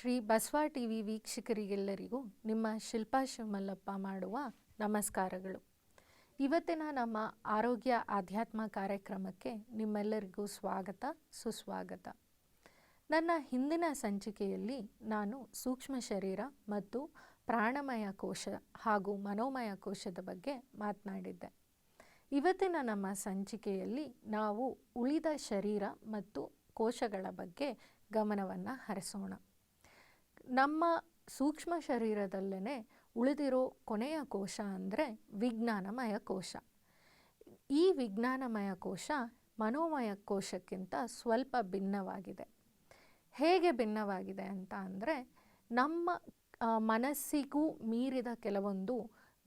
Shri Basava T V ವೀಕ್ಷಕರಿಗೆಲ್ಲರಿಗೂ ನಿಮ್ಮ ಶಿಲ್ಪಾ ಶಿವಮಲ್ಲಪ್ಪ ಮಾಡುವ ನಮಸ್ಕಾರಗಳು. ಇವತ್ತಿನ ನಮ್ಮ ಆರೋಗ್ಯ ಆಧ್ಯಾತ್ಮ ಕಾರ್ಯಕ್ರಮಕ್ಕೆ ನಿಮ್ಮೆಲ್ಲರಿಗೂ ಸ್ವಾಗತ, ಸುಸ್ವಾಗತ. ನನ್ನ ಹಿಂದಿನ ಸಂಚಿಕೆಯಲ್ಲಿ ನಾನು ಸೂಕ್ಷ್ಮ ಶರೀರ ಮತ್ತು ಪ್ರಾಣಮಯ ಕೋಶ ಹಾಗೂ ಮನೋಮಯ ಕೋಶದ ಬಗ್ಗೆ ಮಾತನಾಡಿದ್ದೆ. ಇವತ್ತಿನ ನಮ್ಮ ಸಂಚಿಕೆಯಲ್ಲಿ ನಾವು ಉಳಿದ ಶರೀರ ಮತ್ತು ಕೋಶಗಳ ಬಗ್ಗೆ ಗಮನವನ್ನು ಹರಿಸೋಣ. ನಮ್ಮ ಸೂಕ್ಷ್ಮ ಶರೀರದಲ್ಲೇ ಉಳಿದಿರೋ ಕೊನೆಯ ಕೋಶ ಅಂದರೆ ವಿಜ್ಞಾನಮಯ ಕೋಶ. ಈ ವಿಜ್ಞಾನಮಯ ಕೋಶ ಮನೋಮಯ ಕೋಶಕ್ಕಿಂತ ಸ್ವಲ್ಪ ಭಿನ್ನವಾಗಿದೆ. ಹೇಗೆ ಭಿನ್ನವಾಗಿದೆ ಅಂತ ಅಂದರೆ ನಮ್ಮ ಮನಸ್ಸಿಗೂ ಮೀರಿದ ಕೆಲವೊಂದು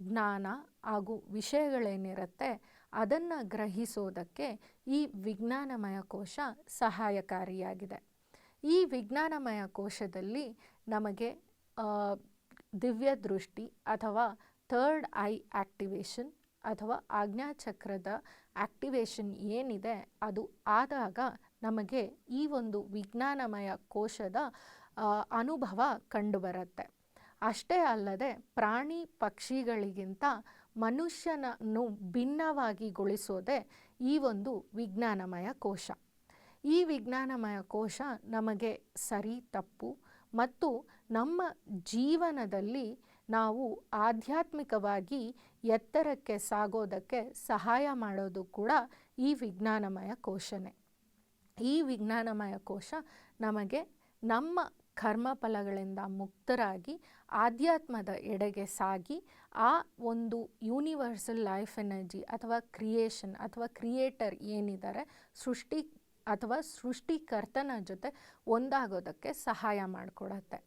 ಜ್ಞಾನ ಹಾಗೂ ವಿಷಯಗಳೇನಿರುತ್ತೆ ಅದನ್ನು ಗ್ರಹಿಸೋದಕ್ಕೆ ಈ ವಿಜ್ಞಾನಮಯ ಕೋಶ ಸಹಾಯಕಾರಿಯಾಗಿದೆ. ಈ ವಿಜ್ಞಾನಮಯ ಕೋಶದಲ್ಲಿ ನಮಗೆ ದಿವ್ಯ ದೃಷ್ಟಿ ಅಥವಾ ಥರ್ಡ್ ಐ ಆಕ್ಟಿವೇಶನ್ ಅಥವಾ ಆಜ್ಞಾಚಕ್ರದ ಆಕ್ಟಿವೇಶನ್ ಏನಿದೆ, ಅದು ಆದಾಗ ನಮಗೆ ಈ ಒಂದು ವಿಜ್ಞಾನಮಯ ಕೋಶದ ಅನುಭವ ಕಂಡುಬರುತ್ತೆ. ಅಷ್ಟೇ ಅಲ್ಲದೆ ಪ್ರಾಣಿ ಪಕ್ಷಿಗಳಿಗಿಂತ ಮನುಷ್ಯನನ್ನು ಭಿನ್ನವಾಗಿಗೊಳಿಸೋದೇ ಈ ಒಂದು ವಿಜ್ಞಾನಮಯ ಕೋಶ. ಈ ವಿಜ್ಞಾನಮಯ ಕೋಶ ನಮಗೆ ಸರಿ, ತಪ್ಪು ಮತ್ತು ನಮ್ಮ ಜೀವನದಲ್ಲಿ ನಾವು ಆಧ್ಯಾತ್ಮಿಕವಾಗಿ ಎತ್ತರಕ್ಕೆ ಸಾಗೋದಕ್ಕೆ ಸಹಾಯ ಮಾಡೋದು ಕೂಡ ಈ ವಿಜ್ಞಾನಮಯ ಕೋಶನೇ. ಈ ವಿಜ್ಞಾನಮಯ ಕೋಶ ನಮಗೆ ನಮ್ಮ ಕರ್ಮಫಲಗಳಿಂದ ಮುಕ್ತರಾಗಿ ಆಧ್ಯಾತ್ಮದ ಎಡೆಗೆ ಸಾಗಿ ಆ ಒಂದು ಯೂನಿವರ್ಸಲ್ ಲೈಫ್ ಎನರ್ಜಿ ಅಥವಾ ಕ್ರಿಯೇಷನ್ ಅಥವಾ ಕ್ರಿಯೇಟರ್ ಏನಿದ್ದಾರೆ, ಸೃಷ್ಟಿ ಅಥವಾ ಸೃಷ್ಟಿಕರ್ತನ ಜೊತೆ ಒಂದಾಗೋದಕ್ಕೆ ಸಹಾಯ ಮಾಡಿಕೊಡತ್ತೆ.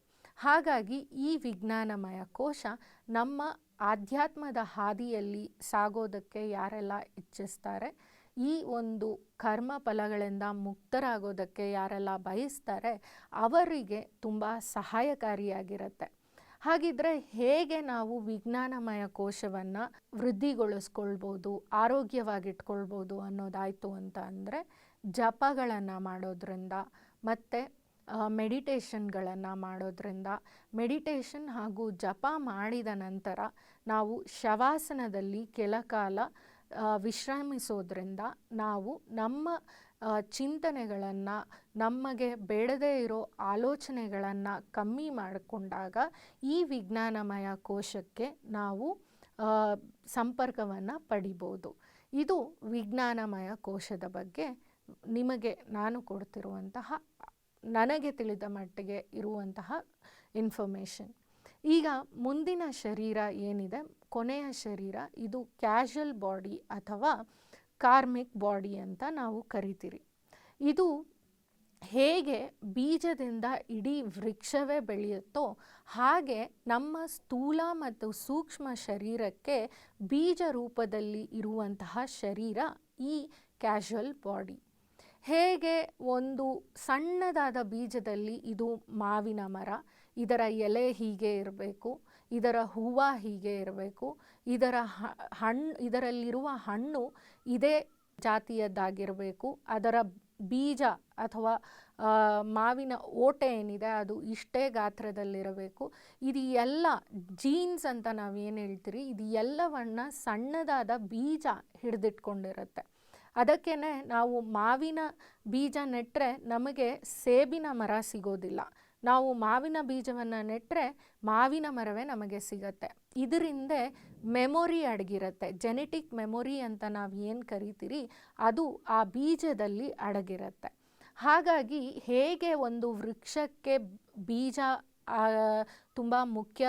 ಹಾಗಾಗಿ ಈ ವಿಜ್ಞಾನಮಯ ಕೋಶ ನಮ್ಮ ಆಧ್ಯಾತ್ಮದ ಹಾದಿಯಲ್ಲಿ ಸಾಗೋದಕ್ಕೆ ಯಾರೆಲ್ಲ ಇಚ್ಛಿಸ್ತಾರೆ, ಈ ಒಂದು ಕರ್ಮ ಫಲಗಳಿಂದ ಮುಕ್ತರಾಗೋದಕ್ಕೆ ಯಾರೆಲ್ಲ ಬಯಸ್ತಾರೆ, ಅವರಿಗೆ ತುಂಬ ಸಹಾಯಕಾರಿಯಾಗಿರುತ್ತೆ. ಹಾಗಿದ್ರೆ ಹೇಗೆ ನಾವು ವಿಜ್ಞಾನಮಯ ಕೋಶವನ್ನು ವೃದ್ಧಿಗೊಳಿಸ್ಕೊಳ್ಬೋದು, ಆರೋಗ್ಯವಾಗಿಟ್ಕೊಳ್ಬೋದು ಅನ್ನೋದಾಯಿತು ಅಂತ ಅಂದರೆ ಜಪಗಳನ್ನು ಮಾಡೋದ್ರಿಂದ ಮತ್ತು ಮೆಡಿಟೇಷನ್ಗಳನ್ನು ಮಾಡೋದ್ರಿಂದ ಮೆಡಿಟೇಷನ್ ಹಾಗೂ ಜಪ ಮಾಡಿದ ನಂತರ ನಾವು ಶವಾಸನದಲ್ಲಿ ಕೆಲ ಕಾಲ ವಿಶ್ರಮಿಸೋದ್ರಿಂದ ನಾವು ನಮ್ಮ ಚಿಂತನೆಗಳನ್ನು, ನಮಗೆ ಬೇಡದೇ ಇರೋ ಆಲೋಚನೆಗಳನ್ನು ಕಮ್ಮಿ ಮಾಡಿಕೊಂಡಾಗ ಈ ವಿಜ್ಞಾನಮಯ ಕೋಶಕ್ಕೆ ನಾವು ಸಂಪರ್ಕವನ್ನು ಪಡಿಬೋದು. ಇದು ವಿಜ್ಞಾನಮಯ ಕೋಶದ ಬಗ್ಗೆ ನಿಮಗೆ ನಾನು ಕೊಡ್ತಿರುವಂತಹ, ನನಗೆ ತಿಳಿದ ಮಟ್ಟಿಗೆ ಇರುವಂತಹ ಇನ್ಫಾರ್ಮೇಷನ್ ಈಗ ಮುಂದಿನ ಶರೀರ ಏನಿದೆ? ಕೊನೆಯ ಶರೀರ, ಇದು ಕ್ಯಾಶುಯಲ್ ಬಾಡಿ ಅಥವಾ ಕಾರ್ಮಿಕ್ ಬಾಡಿ ಅಂತ ನಾವು ಕರಿತೀರಿ. ಇದು ಹೇಗೆ ಬೀಜದಿಂದ ಇಡೀ ವೃಕ್ಷವೇ ಬೆಳೆಯುತ್ತೋ ಹಾಗೆ ನಮ್ಮ ಸ್ಥೂಲ ಮತ್ತು ಸೂಕ್ಷ್ಮ ಶರೀರಕ್ಕೆ ಬೀಜ ರೂಪದಲ್ಲಿ ಇರುವಂತಹ ಶರೀರ ಈ ಕ್ಯಾಶುವಲ್ ಬಾಡಿ ಹೇಗೆ ಒಂದು ಸಣ್ಣದಾದ ಬೀಜದಲ್ಲಿ ಇದು ಮಾವಿನ ಮರ, ಇದರ ಎಲೆ ಹೀಗೆ ಇರಬೇಕು, ಇದರ ಹೂವು ಹೀಗೆ ಇರಬೇಕು, ಇದರ ಹಣ್ಣು ಇದರಲ್ಲಿರುವ ಹಣ್ಣು ಇದೇ ಜಾತಿಯದ್ದಾಗಿರಬೇಕು, ಅದರ ಬೀಜ ಅಥವಾ ಮಾವಿನ ಓಟೆ ಏನಿದೆ ಅದು ಇಷ್ಟೇ ಗಾತ್ರದಲ್ಲಿರಬೇಕು. ಇದು ಎಲ್ಲ ಜೀನ್ಸ್ ಅಂತ ನಾವು ಏನು ಹೇಳ್ತೀರಿ, ಇದು ಎಲ್ಲವನ್ನ ಸಣ್ಣದಾದ ಬೀಜ ಹಿಡಿದಿಟ್ಕೊಂಡಿರುತ್ತೆ. ಅದಕ್ಕೇ ನಾವು ಮಾವಿನ ಬೀಜ ನೆಟ್ಟರೆ ನಮಗೆ ಸೇಬಿನ ಮರ ಸಿಗೋದಿಲ್ಲ. ನಾವು ಮಾವಿನ ಬೀಜವನ್ನು ನೆಟ್ಟರೆ ಮಾವಿನ ಮರವೇ ನಮಗೆ ಸಿಗತ್ತೆ. ಇದರಿಂದ ಮೆಮೊರಿ ಅಡಗಿರುತ್ತೆ. ಜೆನೆಟಿಕ್ ಮೆಮೊರಿ ಅಂತ ನಾವು ಏನು ಕರಿತೀರಿ? ಅದು ಆ ಬೀಜದಲ್ಲಿ ಅಡಗಿರುತ್ತೆ. ಹಾಗಾಗಿ ಹೇಗೆ ಒಂದು ವೃಕ್ಷಕ್ಕೆ ಬೀಜ ತುಂಬ ಮುಖ್ಯ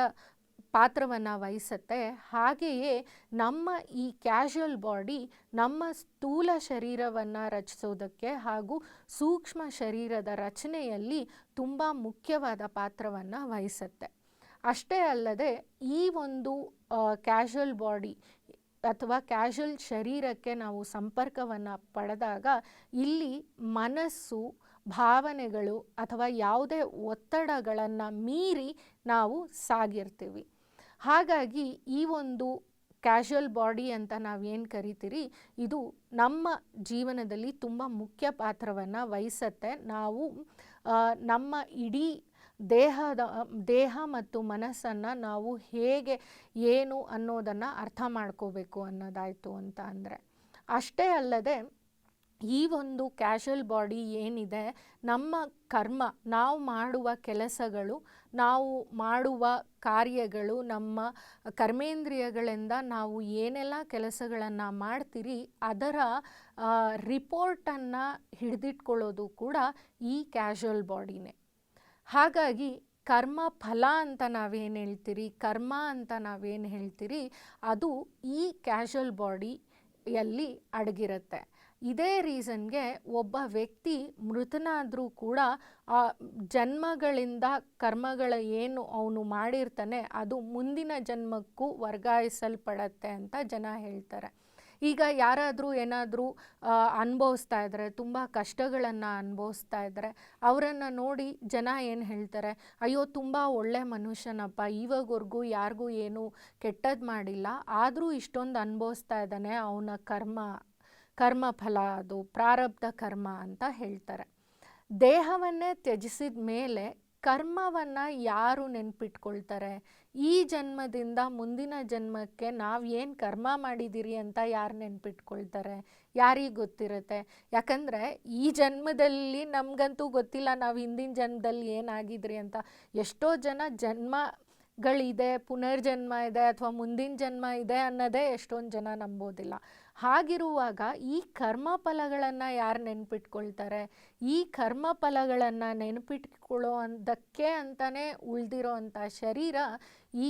ಪಾತ್ರವನ್ನು ವಹಿಸುತ್ತೆ. ಹಾಗೆಯೇ ನಮ್ಮ ಈ ಕ್ಯಾಶುಯಲ್ ಬಾಡಿ ನಮ್ಮ ಸ್ಥೂಲ ಶರೀರವನ್ನು ರಚಿಸೋದಕ್ಕೆ ಹಾಗೂ ಸೂಕ್ಷ್ಮ ಶರೀರದ ರಚನೆಯಲ್ಲಿ ತುಂಬ ಮುಖ್ಯವಾದ ಪಾತ್ರವನ್ನು ವಹಿಸುತ್ತೆ. ಅಷ್ಟೇ ಅಲ್ಲದೆ ಈ ಒಂದು ಕ್ಯಾಶುವಲ್ ಬಾಡಿ ಅಥವಾ ಕ್ಯಾಶುಯಲ್ ಶರೀರಕ್ಕೆ ನಾವು ಸಂಪರ್ಕವನ್ನು ಪಡೆದಾಗ ಇಲ್ಲಿ ಮನಸ್ಸು, ಭಾವನೆಗಳು ಅಥವಾ ಯಾವುದೇ ಒತ್ತಡಗಳನ್ನು ಮೀರಿ ನಾವು ಸಾಗಿರ್ತೀವಿ. ಹಾಗಾಗಿ ಈ ಒಂದು ಕ್ಯಾಶುಯಲ್ ಬಾಡಿ ಅಂತ ನಾವು ಏನು ಕರಿತೀರಿ? ಇದು ನಮ್ಮ ಜೀವನದಲ್ಲಿ ತುಂಬ ಮುಖ್ಯ ಪಾತ್ರವನ್ನು ವಹಿಸುತ್ತೆ. ನಾವು ನಮ್ಮ ಇಡೀ ದೇಹದ, ದೇಹ ಮತ್ತು ಮನಸ್ಸನ್ನು ನಾವು ಹೇಗೆ, ಏನು ಅನ್ನೋದನ್ನು ಅರ್ಥ ಮಾಡ್ಕೋಬೇಕು ಅನ್ನೋದಾಯಿತು ಅಂತ ಅಂದರೆ. ಅಷ್ಟೇ ಅಲ್ಲದೆ ಈ ಒಂದು ಕ್ಯಾಶುವಲ್ ಬಾಡಿ ಏನಿದೆ, ನಮ್ಮ ಕರ್ಮ, ನಾವು ಮಾಡುವ ಕೆಲಸಗಳು, ನಾವು ಮಾಡುವ ಕಾರ್ಯಗಳು, ನಮ್ಮ ಕರ್ಮೇಂದ್ರಿಯಗಳಿಂದ ನಾವು ಏನೆಲ್ಲ ಕೆಲಸಗಳನ್ನು ಮಾಡ್ತೀರಿ, ಅದರ ರಿಪೋರ್ಟನ್ನು ಹಿಡಿದಿಟ್ಕೊಳ್ಳೋದು ಕೂಡ ಈ ಕ್ಯಾಶುವಲ್ ಬಾಡಿನೇ. ಹಾಗಾಗಿ ಕರ್ಮ ಫಲ ಅಂತ ನಾವೇನು ಹೇಳ್ತೀರಿ, ಕರ್ಮ ಅಂತ ನಾವೇನು ಹೇಳ್ತೀರಿ, ಅದು ಈ ಕ್ಯಾಶುವಲ್ ಬಾಡಿಯಲ್ಲಿ ಅಡಗಿರುತ್ತೆ. ಇದೇ ರೀಸನ್ಗೆ ಒಬ್ಬ ವ್ಯಕ್ತಿ ಮೃತನಾದರೂ ಕೂಡ ಆ ಜನ್ಮಗಳಿಂದ ಕರ್ಮಗಳ ಏನು ಅವನು ಮಾಡಿರ್ತಾನೆ, ಅದು ಮುಂದಿನ ಜನ್ಮಕ್ಕೂ ವರ್ಗಾಯಿಸಲ್ಪಡತ್ತೆ ಅಂತ ಜನ ಹೇಳ್ತಾರೆ. ಈಗ ಯಾರಾದರೂ ಏನಾದರೂ ಅನುಭವಿಸ್ತಾ ಇದ್ದಾರೆ ತುಂಬ ಕಷ್ಟಗಳನ್ನು ಅನುಭವಿಸ್ತಾ ಇದ್ದಾರೆ ಅವರನ್ನು ನೋಡಿ ಜನ ಏನು ಹೇಳ್ತಾರೆ, ಅಯ್ಯೋ, ತುಂಬ ಒಳ್ಳೆ ಮನುಷ್ಯನಪ್ಪ ಇವಾಗವರೆಗೂ ಯಾರಿಗೂ ಏನು ಕೆಟ್ಟದ್ದು ಮಾಡಿಲ್ಲ, ಆದರೂ ಇಷ್ಟೊಂದು ಅನುಭವಿಸ್ತಾ ಇದ್ದಾನೆ ಅವನ ಕರ್ಮ ಕರ್ಮ ಫಲ ಅದು ಪ್ರಾರಬ್ಧ ಕರ್ಮ ಅಂತ ಹೇಳ್ತಾರೆ. ದೇಹವನ್ನೇ ತ್ಯಜಿಸಿದ ಮೇಲೆ ಕರ್ಮವನ್ನು ಯಾರು ನೆನ್ಪಿಟ್ಕೊಳ್ತಾರೆ? ಈ ಜನ್ಮದಿಂದ ಮುಂದಿನ ಜನ್ಮಕ್ಕೆ ನಾವು ಏನು ಕರ್ಮ ಮಾಡಿದ್ದೀರಿ ಅಂತ ಯಾರು ನೆನ್ಪಿಟ್ಕೊಳ್ತಾರೆ? ಯಾರಿಗೆ ಗೊತ್ತಿರುತ್ತೆ? ಯಾಕಂದರೆ ಈ ಜನ್ಮದಲ್ಲಿ ನಮಗಂತೂ ಗೊತ್ತಿಲ್ಲ ನಾವು ಹಿಂದಿನ ಜನ್ಮದಲ್ಲಿ ಏನಾಗಿದ್ರಿ ಅಂತ. ಎಷ್ಟೋ ಜನ ಜನ್ಮಗಳಿದೆ, ಪುನರ್ಜನ್ಮ ಇದೆ ಅಥವಾ ಮುಂದಿನ ಜನ್ಮ ಇದೆ ಅನ್ನೋದೇ ಎಷ್ಟೊಂದು ಜನ ನಂಬೋದಿಲ್ಲ. ಹಾಗಿರುವಾಗ ಈ ಕರ್ಮ ಫಲಗಳನ್ನು ಯಾರು ನೆನ್ಪಿಟ್ಕೊಳ್ತಾರೆ? ಈ ಕರ್ಮ ಫಲಗಳನ್ನು ನೆನಪಿಟ್ಕೊಳ್ಳೋ ಅಂದಕ್ಕೆ ಅಂತಲೇ ಉಳಿದಿರೋ ಅಂಥ ಶರೀರ ಈ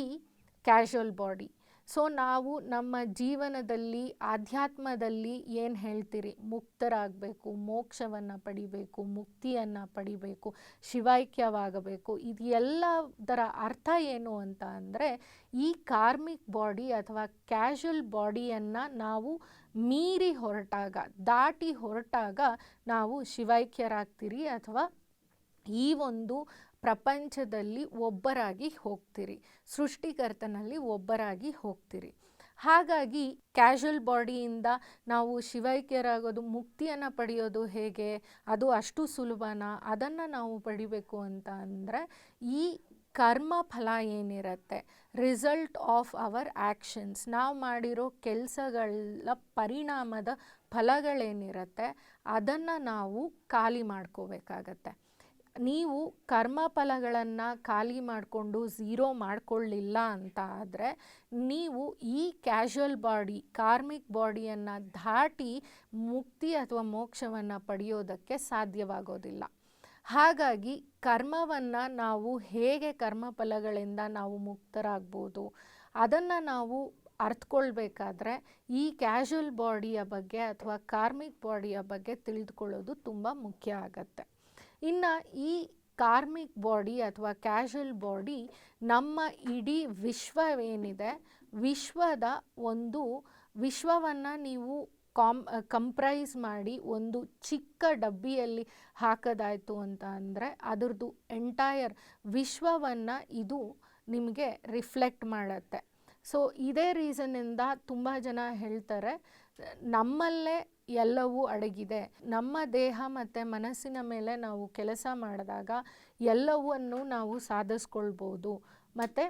ಕ್ಯಾಶುವಲ್ ಬಾಡಿ ಸೊ ನಾವು ನಮ್ಮ ಜೀವನದಲ್ಲಿ, ಆಧ್ಯಾತ್ಮದಲ್ಲಿ ಏನು ಹೇಳ್ತೀರಿ? ಮುಕ್ತರಾಗಬೇಕು, ಮೋಕ್ಷವನ್ನು ಪಡಿಬೇಕು, ಮುಕ್ತಿಯನ್ನು ಪಡಿಬೇಕು ಶಿವೈಕ್ಯವಾಗಬೇಕು ಇದು ಎಲ್ಲದರ ಅರ್ಥ ಏನು ಅಂತ ಅಂದರೆ, ಈ ಕಾರ್ಮಿಕ್ ಬಾಡಿ ಅಥವಾ ಕ್ಯಾಶುವಲ್ ಬಾಡಿಯನ್ನು ನಾವು ಮೀರಿ ಹೊರಟಾಗ, ದಾಟಿ ಹೊರಟಾಗ ನಾವು ಶಿವೈಕ್ಯರಾಗ್ತೀರಿ ಅಥವಾ ಈ ಒಂದು ಪ್ರಪಂಚದಲ್ಲಿ ಒಬ್ಬರಾಗಿ ಹೋಗ್ತೀರಿ. ಸೃಷ್ಟಿಕರ್ತನಲ್ಲಿ ಒಬ್ಬರಾಗಿ ಹೋಗ್ತೀರಿ. ಹಾಗಾಗಿ ಕ್ಯಾಶುವಲ್ ಬಾಡಿಯಿಂದ ನಾವು ಶಿವೈಕ್ಯರಾಗೋದು, ಮುಕ್ತಿಯನ್ನು ಪಡೆಯೋದು ಹೇಗೆ, ಅದು ಅಷ್ಟು ಸುಲಭನಾ? ಅದನ್ನು ನಾವು ಪಡಿಬೇಕು ಅಂತ ಅಂದರೆ ಈ ಕರ್ಮ ಫಲ ಏನಿರುತ್ತೆ? ರಿಸಲ್ಟ್ ಆಫ್ ಅವರ್ ಆ್ಯಕ್ಷನ್ಸ್ ನಾವು ಮಾಡಿರೋ ಕೆಲಸಗಳ ಪರಿಣಾಮದ ಫಲಗಳೇನಿರುತ್ತೆ? ಅದನ್ನು ನಾವು ಖಾಲಿ ಮಾಡ್ಕೋಬೇಕಾಗತ್ತೆ. ನೀವು ಕರ್ಮ ಫಲಗಳನ್ನು ಖಾಲಿ ಮಾಡಿಕೊಂಡು ಝೀರೋ ಮಾಡಿಕೊಳ್ಳಿಲ್ಲ ಅಂತ ಆದರೆ ನೀವು ಈ ಕ್ಯಾಶುವಲ್ ಬಾಡಿ ಕಾರ್ಮಿಕ್ ಬಾಡಿಯನ್ನು ದಾಟಿ ಮುಕ್ತಿ ಅಥವಾ ಮೋಕ್ಷವನ್ನು ಪಡೆಯೋದಕ್ಕೆ ಸಾಧ್ಯವಾಗೋದಿಲ್ಲ. ಹಾಗಾಗಿ ಕರ್ಮವನ್ನು ನಾವು ಹೇಗೆ ಕರ್ಮಫಲಗಳಿಂದ ನಾವು ಮುಕ್ತರಾಗ್ಬೋದು, ಅದನ್ನು ನಾವು ಅರ್ಥಕೊಳ್ಬೇಕಾದ್ರೆ ಈ ಕ್ಯಾಶುವಲ್ ಬಾಡಿಯ ಬಗ್ಗೆ ಅಥವಾ ಕಾರ್ಮಿಕ್ ಬಾಡಿಯ ಬಗ್ಗೆ ತಿಳಿದುಕೊಳ್ಳೋದು ತುಂಬ ಮುಖ್ಯ ಆಗತ್ತೆ. ಇನ್ನು ಈ ಕಾರ್ಮಿಕ್ ಬಾಡಿ ಅಥವಾ ಕ್ಯಾಶುವಲ್ ಬಾಡಿ ನಮ್ಮ ಇಡೀ ವಿಶ್ವವೇನಿದೆ, ವಿಶ್ವದ ಒಂದು ವಿಶ್ವವನ್ನು ನೀವು ಕಾಮ್ ಕಂಪ್ರೈಸ್ ಮಾಡಿ ಒಂದು ಚಿಕ್ಕ ಡಬ್ಬಿಯಲ್ಲಿ ಹಾಕೋದಾಯಿತು ಅಂತ ಅಂದರೆ ಅದರದ್ದು ಎಂಟೈರ್ ವಿಶ್ವವನ್ನು ಇದು ನಿಮಗೆ ರಿಫ್ಲೆಕ್ಟ್ ಮಾಡುತ್ತೆ. ಸೊ ಇದೇ ರೀಸನ್ನಿಂದ ತುಂಬ ಜನ ಹೇಳ್ತಾರೆ, ನಮ್ಮಲ್ಲೇ ಎಲ್ಲವೂ ಅಡಗಿದೆ. ನಮ್ಮ ದೇಹ ಮತ್ತು ಮನಸ್ಸಿನ ಮೇಲೆ ನಾವು ಕೆಲಸ ಮಾಡಿದಾಗ ಎಲ್ಲವನ್ನು ನಾವು ಸಾಧಿಸ್ಕೊಳ್ಬೋದು. ಮತ್ತು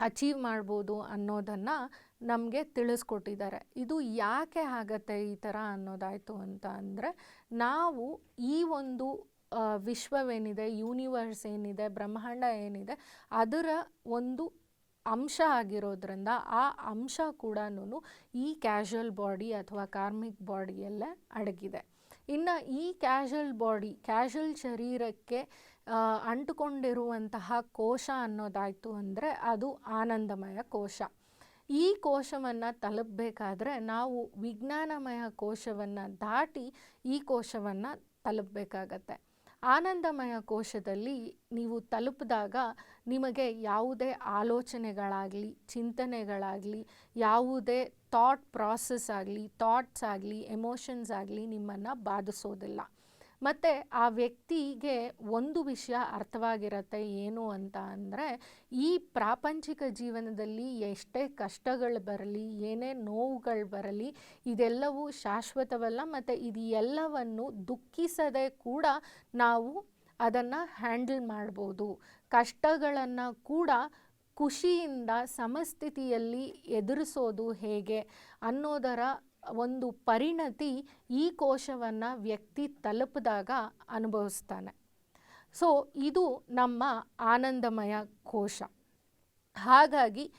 ಅಚೀವ್ ಮಾಡ್ಬೋದು ಅನ್ನೋದನ್ನು ನಮಗೆ ತಿಳಿಸ್ಕೊಟ್ಟಿದ್ದಾರೆ. ಇದು ಯಾಕೆ ಆಗತ್ತೆ ಈ ಥರ ಅನ್ನೋದಾಯಿತು ಅಂತ ಅಂದರೆ, ನಾವು ಈ ಒಂದು ವಿಶ್ವವೇನಿದೆ ಯೂನಿವರ್ಸ್ ಏನಿದೆ, ಬ್ರಹ್ಮಾಂಡ ಏನಿದೆ, ಅದರ ಒಂದು ಅಂಶ ಆಗಿರೋದ್ರಿಂದ ಆ ಅಂಶ ಕೂಡ ಈ ಕ್ಯಾಶುವಲ್ ಬಾಡಿ ಅಥವಾ ಕಾರ್ಮಿಕ್ ಬಾಡಿಯಲ್ಲೇ ಅಡಗಿದೆ. ಇನ್ನು ಈ ಕ್ಯಾಶುವಲ್ ಬಾಡಿ ಕ್ಯಾಶುವಲ್ ಶರೀರಕ್ಕೆ ಅಂಟುಕೊಂಡಿರುವಂತಹ ಕೋಶ ಅನ್ನೋದಾಯಿತು ಅಂದರೆ ಅದು ಆನಂದಮಯ ಕೋಶ. ಈ ಕೋಶವನ್ನು ತಲುಪಬೇಕಾದ್ರೆ ನಾವು ವಿಜ್ಞಾನಮಯ ಕೋಶವನ್ನು ದಾಟಿ ಈ ಕೋಶವನ್ನು ತಲುಪಬೇಕಾಗತ್ತೆ. ಆನಂದಮಯ ಕೋಶದಲ್ಲಿ ನೀವು ತಲುಪಿದಾಗ ನಿಮಗೆ ಯಾವುದೇ ಆಲೋಚನೆಗಳಾಗಲಿ, ಚಿಂತನೆಗಳಾಗಲಿ, ಯಾವುದೇ ಥಾಟ್ ಪ್ರಾಸೆಸ್ ಆಗಲಿ ಥಾಟ್ಸ್ ಆಗಲಿ ಎಮೋಷನ್ಸ್ ಆಗಲಿ ನಿಮ್ಮನ್ನು ಬಾಧಿಸೋದಿಲ್ಲ. ಮತ್ತು ಆ ವ್ಯಕ್ತಿಗೆ ಒಂದು ವಿಷಯ ಅರ್ಥವಾಗಿರುತ್ತೆ ಏನು ಅಂತ ಅಂದರೆ, ಈ ಪ್ರಾಪಂಚಿಕ ಜೀವನದಲ್ಲಿ ಎಷ್ಟೇ ಕಷ್ಟಗಳು ಬರಲಿ, ಏನೇ ನೋವುಗಳು ಬರಲಿ, ಇದೆಲ್ಲವೂ ಶಾಶ್ವತವಲ್ಲ ಮತ್ತು ಇದು ಎಲ್ಲವನ್ನು ದುಃಖಿಸದೆ ಕೂಡ ನಾವು ಅದನ್ನು ಹ್ಯಾಂಡಲ್ ಮಾಡ್ಬೋದು. ಕಷ್ಟಗಳನ್ನು ಕೂಡ ಖುಷಿಯಿಂದ ಸಮಸ್ಥಿತಿಯಲ್ಲಿ ಎದುರಿಸೋದು ಹೇಗೆ ಅನ್ನೋದರ ಒಂದು ಪರಿಣತಿ ಈ ಕೋಶವನ್ನು ವ್ಯಕ್ತಿ ತಲುಪಿದಾಗ ಅನುಭವಿಸ್ತಾನೆ. ಸೊ ಇದು ನಮ್ಮ ಆನಂದಮಯ ಕೋಶ. ಹಾಗಾಗಿ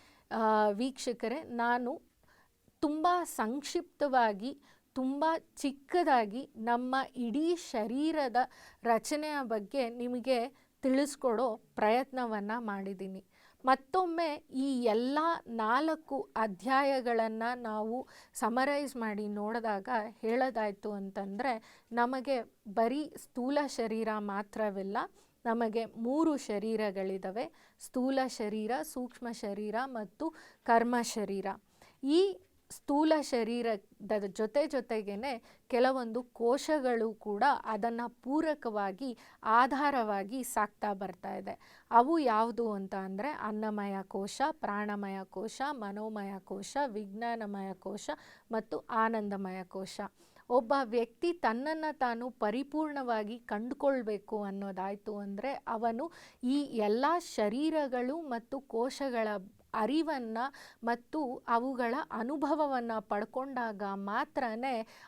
ವೀಕ್ಷಕರೇ, ನಾನು ತುಂಬ ಸಂಕ್ಷಿಪ್ತವಾಗಿ, ತುಂಬ ಚಿಕ್ಕದಾಗಿ ನಮ್ಮ ಇಡೀ ಶರೀರದ ರಚನೆಯ ಬಗ್ಗೆ ನಿಮಗೆ ತಿಳಿಸ್ಕೊಡೋ ಪ್ರಯತ್ನವನ್ನು ಮಾಡಿದ್ದೀನಿ. ಮತ್ತೊಮ್ಮೆ ಈ ಎಲ್ಲ ನಾಲ್ಕು ಅಧ್ಯಾಯಗಳನ್ನು ನಾವು ಸಮರೈಸ್ ಮಾಡಿ ನೋಡಿದಾಗ ಹೇಳೋದಾಯಿತು ಅಂತಂದರೆ, ನಮಗೆ ಬರೀ ಸ್ಥೂಲ ಶರೀರ ಮಾತ್ರವಿಲ್ಲ, ನಮಗೆ ಮೂರು ಶರೀರಗಳಿದ್ದಾವೆ ಸ್ಥೂಲ ಶರೀರ, ಸೂಕ್ಷ್ಮ ಶರೀರ ಮತ್ತು ಕರ್ಮ ಶರೀರ. ಈ ಸ್ಥೂಲ ಶರೀರದ ಜೊತೆ ಜೊತೆಗೇ ಕೆಲವೊಂದು ಕೋಶಗಳು ಕೂಡ ಅದನ್ನು ಪೂರಕವಾಗಿ, ಆಧಾರವಾಗಿ ಸಾಕ್ತಾ ಬರ್ತಾ ಇದೆ. ಅವು ಯಾವುದು ಅಂತ ಅಂದರೆ ಅನ್ನಮಯ ಕೋಶ, ಪ್ರಾಣಮಯ ಕೋಶ, ಮನೋಮಯ ಕೋಶ, ವಿಜ್ಞಾನಮಯ ಕೋಶ ಮತ್ತು ಆನಂದಮಯ ಕೋಶ. ಒಬ್ಬ ವ್ಯಕ್ತಿ ತನ್ನನ್ನು ತಾನು ಪರಿಪೂರ್ಣವಾಗಿ ಕಂಡುಕೊಳ್ಬೇಕು ಅನ್ನೋದಾಯಿತು ಅಂದರೆ ಅವನು ಈ ಎಲ್ಲ ಶರೀರಗಳು ಮತ್ತು ಕೋಶಗಳ ಅರಿವನ್ನು ಮತ್ತು ಅವುಗಳ ಅನುಭವವನ್ನು ಪಡ್ಕೊಂಡಾಗ ಮಾತ್ರ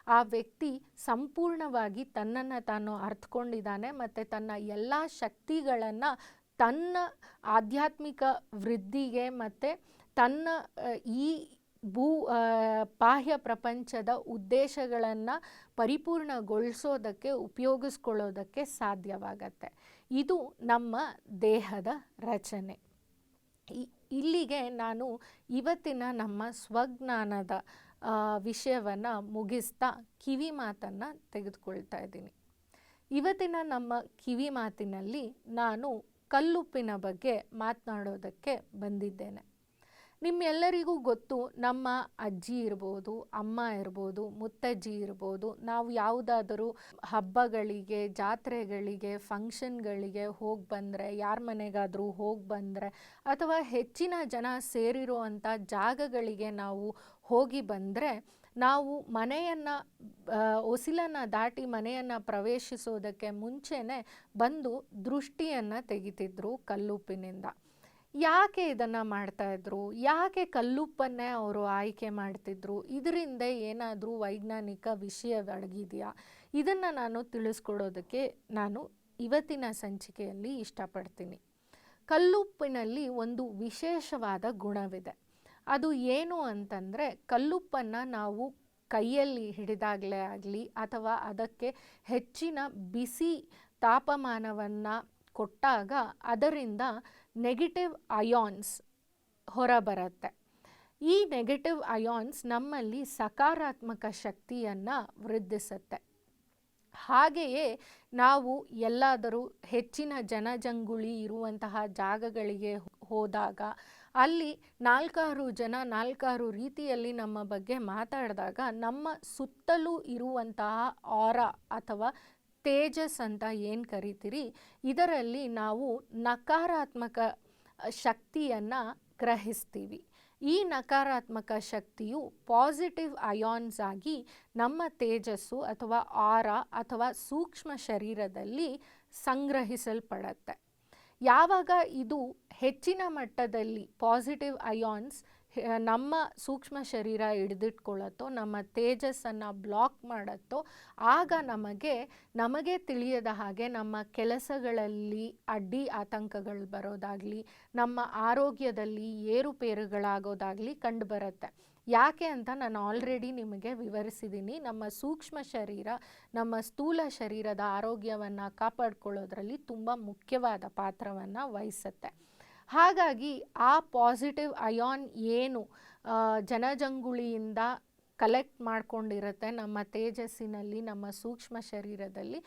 ಆ ವ್ಯಕ್ತಿ ಸಂಪೂರ್ಣವಾಗಿ ತನ್ನನ್ನು ತಾನು ಅರ್ಥಕೊಂಡಿದ್ದಾನೆ ಮತ್ತು ತನ್ನ ಎಲ್ಲ ಶಕ್ತಿಗಳನ್ನು ತನ್ನ ಆಧ್ಯಾತ್ಮಿಕ ವೃದ್ಧಿಗೆ ಮತ್ತು ತನ್ನ ಈ ಭೂ ಬಾಹ್ಯ ಪ್ರಪಂಚದ ಉದ್ದೇಶಗಳನ್ನು ಪರಿಪೂರ್ಣಗೊಳಿಸೋದಕ್ಕೆ, ಉಪಯೋಗಿಸ್ಕೊಳ್ಳೋದಕ್ಕೆ ಸಾಧ್ಯವಾಗತ್ತೆ. ಇದು ನಮ್ಮ ದೇಹದ ರಚನೆ. ಇಲ್ಲಿಗೆ ನಾನು ಇವತ್ತಿನ ನಮ್ಮ ಸ್ವಜ್ಞಾನದ ವಿಷಯವನ್ನು ಮುಗಿಸ್ತಾ ಕಿವಿ ಮಾತನ್ನು ತೆಗೆದುಕೊಳ್ತಾ ಇದ್ದೀನಿ. ಇವತ್ತಿನ ನಮ್ಮ ಕಿವಿ ಮಾತಿನಲ್ಲಿ ನಾನು ಕಲ್ಲುಪ್ಪಿನ ಬಗ್ಗೆ ಮಾತನಾಡೋದಕ್ಕೆ ಬಂದಿದ್ದೇನೆ. ನಿಮ್ಮೆಲ್ಲರಿಗೂ ಗೊತ್ತು, ನಮ್ಮ ಅಜ್ಜಿ ಇರ್ಬೋದು, ಅಮ್ಮ ಇರ್ಬೋದು, ಮುತ್ತಜ್ಜಿ ಇರ್ಬೋದು, ನಾವು ಯಾವುದಾದರೂ ಹಬ್ಬಗಳಿಗೆ, ಜಾತ್ರೆಗಳಿಗೆ, ಫಂಕ್ಷನ್ಗಳಿಗೆ ಹೋಗಿ ಬಂದರೆ, ಯಾರ ಮನೆಗಾದರೂ ಹೋಗಿ ಬಂದರೆ, ಅಥವಾ ಹೆಚ್ಚಿನ ಜನ ಸೇರಿರುವಂಥ ಜಾಗಗಳಿಗೆ ನಾವು ಹೋಗಿ ಬಂದರೆ, ನಾವು ಮನೆಯನ್ನು ಹೊಸಿಲನ್ನು ದಾಟಿ ಮನೆಯನ್ನು ಪ್ರವೇಶಿಸೋದಕ್ಕೆ ಮುಂಚೆನೇ ಬಂದು ದೃಷ್ಟಿಯನ್ನು ತೆಗಿತಿದ್ರು ಕಲ್ಲುಪ್ಪಿನಿಂದ. ಯಾಕೆ ಇದನ್ನು ಮಾಡ್ತಾಯಿದ್ರು ಯಾಕೆ ಕಲ್ಲುಪ್ಪನ್ನೇ ಅವರು ಆಯ್ಕೆ ಮಾಡ್ತಿದ್ರು? ಇದರಿಂದ ಏನಾದರೂ ವೈಜ್ಞಾನಿಕ ವಿಷಯ ಅಡಗಿದೆಯಾ? ಇದನ್ನು ನಾನು ತಿಳಿಸ್ಕೊಡೋದಕ್ಕೆ ನಾನು ಇವತ್ತಿನ ಸಂಚಿಕೆಯಲ್ಲಿ ಇಷ್ಟಪಡ್ತೀನಿ. ಕಲ್ಲುಪ್ಪಿನಲ್ಲಿ ಒಂದು ವಿಶೇಷವಾದ ಗುಣವಿದೆ. ಅದು ಏನು ಅಂತಂದರೆ, ಕಲ್ಲುಪ್ಪನ್ನು ನಾವು ಕೈಯಲ್ಲಿ ಹಿಡಿದಾಗಲೇ ಆಗಲಿ ಅಥವಾ ಅದಕ್ಕೆ ಹೆಚ್ಚಿನ ಬಿಸಿ ತಾಪಮಾನವನ್ನು ಕೊಟ್ಟಾಗ ಅದರಿಂದ ನೆಗೆಟಿವ್ ಅಯಾನ್ಸ್ ಹೊರಬರುತ್ತೆ. ಈ ನೆಗೆಟಿವ್ ಅಯಾನ್ಸ್ ನಮ್ಮಲ್ಲಿ ಸಕಾರಾತ್ಮಕ ಶಕ್ತಿಯನ್ನು ವೃದ್ಧಿಸುತ್ತೆ. ಹಾಗೆಯೇ ನಾವು ಎಲ್ಲಾದರೂ ಹೆಚ್ಚಿನ ಜನಜಂಗುಳಿ ಇರುವಂತಹ ಜಾಗಗಳಿಗೆ ಹೋದಾಗ, ಅಲ್ಲಿ ನಾಲ್ಕಾರು ಜನ, ನಾಲ್ಕಾರು ರೀತಿಯಲ್ಲಿ ನಮ್ಮ ಬಗ್ಗೆ ಮಾತಾಡಿದಾಗ ನಮ್ಮ ಸುತ್ತಲೂ ಇರುವಂತಹ ಆರ ಅಥವಾ ತೇಜಸ್ ಅಂತ ಏನು ಕರಿತೀರಿ? ಇದರಲ್ಲಿ ನಾವು ನಕಾರಾತ್ಮಕ ಶಕ್ತಿಯನ್ನು ಗ್ರಹಿಸ್ತೀವಿ. ಈ ನಕಾರಾತ್ಮಕ ಶಕ್ತಿಯು ಪಾಸಿಟಿವ್ ಅಯಾನ್ಸ್ ಆಗಿ ನಮ್ಮ ತೇಜಸ್ಸು ಅಥವಾ ಆರ ಅಥವಾ ಸೂಕ್ಷ್ಮ ಶರೀರದಲ್ಲಿ ಸಂಗ್ರಹಿಸಲ್ಪಡತ್ತೆ. ಯಾವಾಗ ಇದು ಹೆಚ್ಚಿನ ಮಟ್ಟದಲ್ಲಿ ಪಾಸಿಟಿವ್ ಅಯಾನ್ಸ್ ನಮ್ಮ ಸೂಕ್ಷ್ಮ ಶರೀರ ಹಿಡಿದಿಟ್ಕೊಳ್ಳತ್ತೋ, ನಮ್ಮ ತೇಜಸ್ಸನ್ನು ಬ್ಲಾಕ್ ಮಾಡತ್ತೋ, ಆಗ ನಮಗೆ ನಮಗೆ ತಿಳಿಯದ ಹಾಗೆ ನಮ್ಮ ಕೆಲಸಗಳಲ್ಲಿ ಅಡ್ಡಿ ಆತಂಕಗಳು ಬರೋದಾಗಲಿ, ನಮ್ಮ ಆರೋಗ್ಯದಲ್ಲಿ ಏರುಪೇರುಗಳಾಗೋದಾಗಲಿ ಕಂಡುಬರುತ್ತೆ. ಯಾಕೆ ಅಂತ ನಾನು ಆಲ್ರೆಡಿ ನಿಮಗೆ ವಿವರಿಸಿದ್ದೀನಿ ನಮ್ಮ ಸೂಕ್ಷ್ಮ ಶರೀರ, ನಮ್ಮ ಸ್ಥೂಲ ಶರೀರದ ಆರೋಗ್ಯವನ್ನು ಕಾಪಾಡ್ಕೊಳ್ಳೋದ್ರಲ್ಲಿ ತುಂಬ ಮುಖ್ಯವಾದ ಪಾತ್ರವನ್ನು ವಹಿಸುತ್ತೆ. ಹಾಗಾಗಿ ಆ ಪಾಸಿಟಿವ್ ಅಯಾನ್ ಏನು ಜನಜಂಗುಳಿಯಿಂದ ಕಲೆಕ್ಟ್ ಮಾಡ್ಕೊಂಡಿರುತ್ತೆ ನಮ್ಮ ತೇಜಸ್ಸಿನಲ್ಲಿ, ನಮ್ಮ ಸೂಕ್ಷ್ಮ ಶರೀರದಲ್ಲಿ,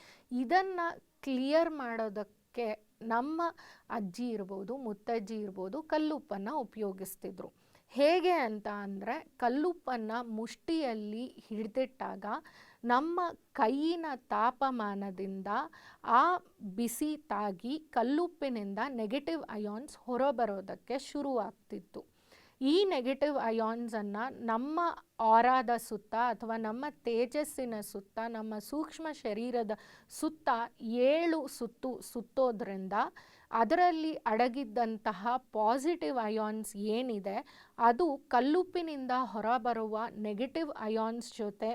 ಇದನ್ನು ಕ್ಲಿಯರ್ ಮಾಡೋದಕ್ಕೆ ನಮ್ಮ ಅಜ್ಜಿ ಇರ್ಬೋದು, ಮುತ್ತಜ್ಜಿ ಇರ್ಬೋದು, ಕಲ್ಲುಪ್ಪನ್ನು ಉಪಯೋಗಿಸ್ತಿದ್ರು. ಹೇಗೆ ಅಂತ ಅಂದರೆ ಕಲ್ಲುಪ್ಪನ್ನು ಮುಷ್ಟಿಯಲ್ಲಿ ಹಿಡಿದಿಟ್ಟಾಗ ನಮ್ಮ ಕೈಯಿನ ತಾಪಮಾನದಿಂದ ಆ ಬಿಸಿ ತಾಗಿ ಕಲ್ಲುಪ್ಪಿನಿಂದ ನೆಗೆಟಿವ್ ಅಯಾನ್ಸ್ ಹೊರಬರೋದಕ್ಕೆ ಶುರುವಾಗ್ತಿತ್ತು. ಈ ನೆಗೆಟಿವ್ ಅಯಾನ್ಸನ್ನು ನಮ್ಮ ಆರಾದ ಸುತ್ತ ಅಥವಾ ನಮ್ಮ ತೇಜಸ್ಸಿನ ಸುತ್ತ, ನಮ್ಮ ಸೂಕ್ಷ್ಮ ಶರೀರದ ಸುತ್ತ ಏಳು ಸುತ್ತು ಸುತ್ತೋದ್ರಿಂದ ಅದರಲ್ಲಿ ಅಡಗಿದ್ದಂತಹ ಪಾಸಿಟಿವ್ ಅಯಾನ್ಸ್ ಏನಿದೆ, ಅದು ಕಲ್ಲುಪ್ಪಿನಿಂದ ಹೊರಬರುವ ನೆಗೆಟಿವ್ ಅಯಾನ್ಸ್ ಜೊತೆ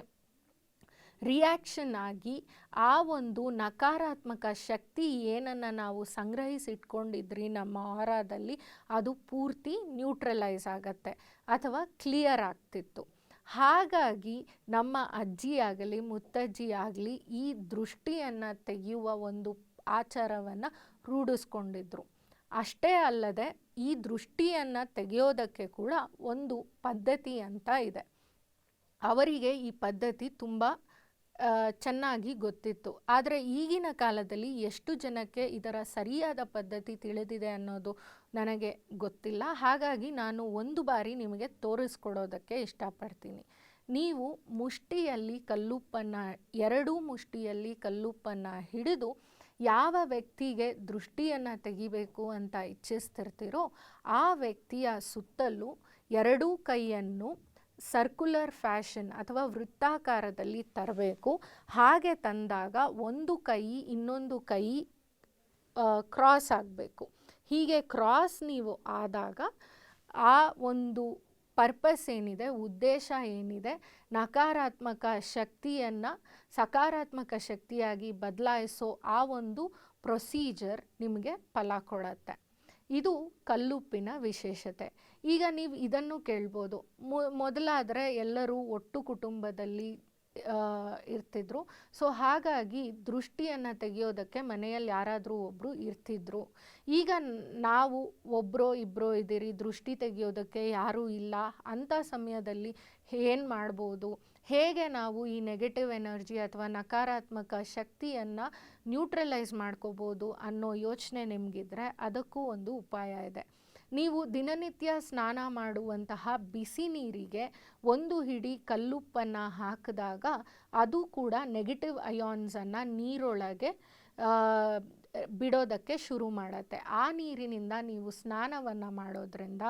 ರಿಯಾಕ್ಷನ್ ಆಗಿ ಆ ಒಂದು ನಕಾರಾತ್ಮಕ ಶಕ್ತಿ ಏನನ್ನು ನಾವು ಸಂಗ್ರಹಿಸಿಟ್ಕೊಂಡಿದ್ರಿ ನಮ್ಮ ಆಹಾರದಲ್ಲಿ, ಅದು ಪೂರ್ತಿ ನ್ಯೂಟ್ರಲೈಸ್ ಆಗತ್ತೆ ಅಥವಾ ಕ್ಲಿಯರ್ ಆಗ್ತಿತ್ತು. ಹಾಗಾಗಿ ನಮ್ಮ ಅಜ್ಜಿ ಆಗಲಿ, ಮುತ್ತಜ್ಜಿ ಆಗಲಿ ಈ ದೃಷ್ಟಿಯನ್ನು ತೆಗೆಯುವ ಒಂದು ಆಚಾರವನ್ನು ರೂಢಿಸ್ಕೊಂಡಿದ್ರು. ಅಷ್ಟೇ ಅಲ್ಲದೆ ಈ ದೃಷ್ಟಿಯನ್ನು ತೆಗೆಯೋದಕ್ಕೆ ಕೂಡ ಒಂದು ಪದ್ಧತಿ ಅಂತ ಇದೆ. ಅವರಿಗೆ ಈ ಪದ್ಧತಿ ತುಂಬ ಚೆನ್ನಾಗಿ ಗೊತ್ತಿತ್ತು. ಆದರೆ ಈಗಿನ ಕಾಲದಲ್ಲಿ ಎಷ್ಟು ಜನಕ್ಕೆ ಇದರ ಸರಿಯಾದ ಪದ್ಧತಿ ತಿಳಿದಿದೆ ಅನ್ನೋದು ನನಗೆ ಗೊತ್ತಿಲ್ಲ. ಹಾಗಾಗಿ ನಾನು ಒಂದು ಬಾರಿ ನಿಮಗೆ ತೋರಿಸ್ಕೊಡೋದಕ್ಕೆ ಇಷ್ಟಪಡ್ತೀನಿ. ನೀವು ಮುಷ್ಟಿಯಲ್ಲಿ ಕಲ್ಲುಪ್ಪನ್ನು, ಎರಡೂ ಮುಷ್ಟಿಯಲ್ಲಿ ಕಲ್ಲುಪ್ಪನ್ನು ಹಿಡಿದು ಯಾವ ವ್ಯಕ್ತಿಗೆ ದೃಷ್ಟಿಯನ್ನು ತೆಗಿಬೇಕು ಅಂತ ಇಚ್ಛಿಸ್ತಿರ್ತೀರೋ ಆ ವ್ಯಕ್ತಿಯ ಸುತ್ತಲೂ ಎರಡೂ ಕೈಯನ್ನು ಸರ್ಕ್ಯುಲರ್ ಫ್ಯಾಷನ್ ಅಥವಾ ವೃತ್ತಾಕಾರದಲ್ಲಿ ತರಬೇಕು. ಹಾಗೆ ತಂದಾಗ ಒಂದು ಕೈ ಇನ್ನೊಂದು ಕೈ ಕ್ರಾಸ್ ಆಗಬೇಕು. ಹೀಗೆ ಕ್ರಾಸ್ ನೀವು ಆದಾಗ ಆ ಒಂದು ಪರ್ಪಸ್ ಏನಿದೆ, ಉದ್ದೇಶ ಏನಿದೆ, ನಕಾರಾತ್ಮಕ ಶಕ್ತಿಯನ್ನು, ಸಕಾರಾತ್ಮಕ ಶಕ್ತಿಯಾಗಿ ಬದಲಾಯಿಸೋ ಆ ಒಂದು ಪ್ರೊಸೀಜರ್ ನಿಮಗೆ ಫಲ ಕೊಡತ್ತೆ. ಇದು ಕಲ್ಲುಪ್ಪಿನ ವಿಶೇಷತೆ. ಈಗ ನೀವು ಇದನ್ನು ಕೇಳ್ಬೋದು. ಮೊದಲಾದರೆ ಎಲ್ಲರೂ ಒಟ್ಟು ಕುಟುಂಬದಲ್ಲಿ ಇರ್ತಿದ್ರು. ಸೊ, ಹಾಗಾಗಿ ದೃಷ್ಟಿಯನ್ನು ತೆಗೆಯೋದಕ್ಕೆ ಮನೆಯಲ್ಲಿ ಯಾರಾದರೂ ಒಬ್ಬರು ಇರ್ತಿದ್ರು. ಈಗ ನಾವು ಒಬ್ಬರೋ ಇಬ್ಬರೋ ಇದ್ದೀರಿ, ದೃಷ್ಟಿ ತೆಗೆಯೋದಕ್ಕೆ ಯಾರೂ ಇಲ್ಲ. ಅಂಥ ಸಮಯದಲ್ಲಿ ಏನು ಮಾಡ್ಬೋದು? ಹೇಗೆ ನಾವು ಈ ನೆಗೆಟಿವ್ ಎನರ್ಜಿ ಅಥವಾ ನಕಾರಾತ್ಮಕ ಶಕ್ತಿಯನ್ನು ನ್ಯೂಟ್ರಲೈಸ್ ಮಾಡ್ಕೋಬೋದು ಅನ್ನೋ ಯೋಚನೆ ನಿಮಗಿದ್ರೆ ಅದಕ್ಕೂ ಒಂದು ಉಪಾಯ ಇದೆ. ನೀವು ದಿನನಿತ್ಯ ಸ್ನಾನ ಮಾಡುವಂತಹ ಬಿಸಿ ನೀರಿಗೆ ಒಂದು ಹಿಡಿ ಕಲ್ಲುಪ್ಪನ್ನು ಹಾಕಿದಾಗ ಅದು ಕೂಡ ನೆಗೆಟಿವ್ ಅಯಾನ್ಸನ್ನು ನೀರೊಳಗೆ ಬಿಡೋದಕ್ಕೆ ಶುರು ಮಾಡುತ್ತೆ. ಆ ನೀರಿನಿಂದ ನೀವು ಸ್ನಾನವನ್ನು ಮಾಡೋದ್ರಿಂದ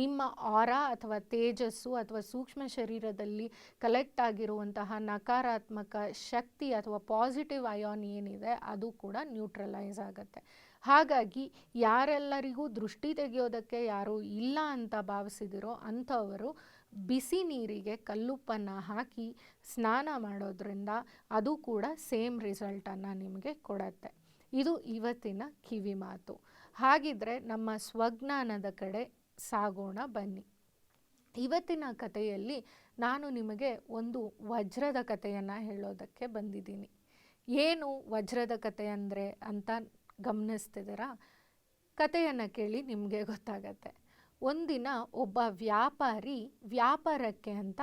ನಿಮ್ಮ ಆರ ಅಥವಾ ತೇಜಸ್ಸು ಅಥವಾ ಸೂಕ್ಷ್ಮ ಶರೀರದಲ್ಲಿ ಕಲೆಕ್ಟ್ ಆಗಿರುವಂತಹ ನಕಾರಾತ್ಮಕ ಶಕ್ತಿ ಅಥವಾ ಪಾಸಿಟಿವ್ ಅಯಾನ್ ಏನಿದೆ ಅದು ಕೂಡ ನ್ಯೂಟ್ರಲೈಸ್ ಆಗುತ್ತೆ. ಹಾಗಾಗಿ ಯಾರೆಲ್ಲರಿಗೂ ದೃಷ್ಟಿ ತೆಗೆಯೋದಕ್ಕೆ ಯಾರೂ ಇಲ್ಲ ಅಂತ ಭಾವಿಸಿದಿರೋ ಅಂಥವರು ಬಿಸಿ ನೀರಿಗೆ ಕಲ್ಲುಪ್ಪನ್ನು ಹಾಕಿ ಸ್ನಾನ ಮಾಡೋದ್ರಿಂದ ಅದು ಕೂಡ ಸೇಮ್ ರಿಸಲ್ಟನ್ನು ನಿಮಗೆ ಕೊಡತ್ತೆ. ಇದು ಇವತ್ತಿನ ಕಿವಿ ಮಾತು. ಹಾಗಿದ್ರೆ ನಮ್ಮ ಸ್ವಜ್ಞಾನದ ಕಡೆ ಸಾಗೋಣ, ಬನ್ನಿ. ಇವತ್ತಿನ ಕಥೆಯಲ್ಲಿ ನಾನು ನಿಮಗೆ ಒಂದು ವಜ್ರದ ಕಥೆಯನ್ನು ಹೇಳೋದಕ್ಕೆ ಬಂದಿದ್ದೀನಿ. ಏನು ವಜ್ರದ ಕಥೆ ಅಂದರೆ ಅಂತ ಗಮನಿಸ್ತಿದ್ದೀರಾ? ಕಥೆಯನ್ನು ಕೇಳಿ ನಿಮಗೆ ಗೊತ್ತಾಗತ್ತೆ. ಒಂದಿನ ಒಬ್ಬ ವ್ಯಾಪಾರಿ ವ್ಯಾಪಾರಕ್ಕೆ ಅಂತ